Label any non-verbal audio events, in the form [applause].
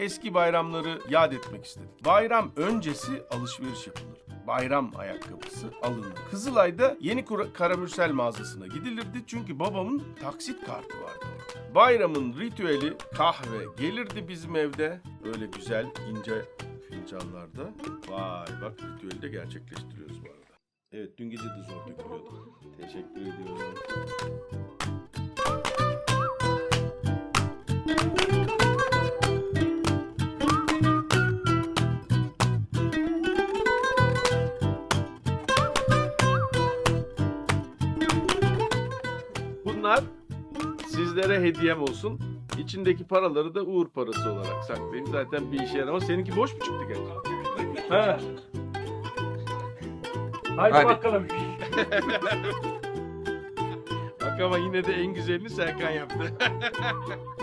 eski bayramları yad etmek istedik. Bayram öncesi alışveriş yapılır. Bayram ayakkabısı alınır. Kızılay'da yeni karamürsel mağazasına gidilirdi çünkü babamın taksit kartı vardı. orada. Bayramın ritüeli kahve gelirdi bizim evde. Öyle güzel ince fincanlarda. Vay bak ritüeli de gerçekleştiriyoruz bu arada. Evet dün gece de zor dökülüyordu. Teşekkür ediyorum. Bunlar sizlere hediyem olsun. İçindeki paraları da uğur parası olarak saklayayım. Zaten bir işe yaramaz. Seninki boş mu çıktı gerçi? Ha. Haydi, Hadi. bakalım. [laughs] Bak ama yine de en güzelini Serkan yaptı. [laughs]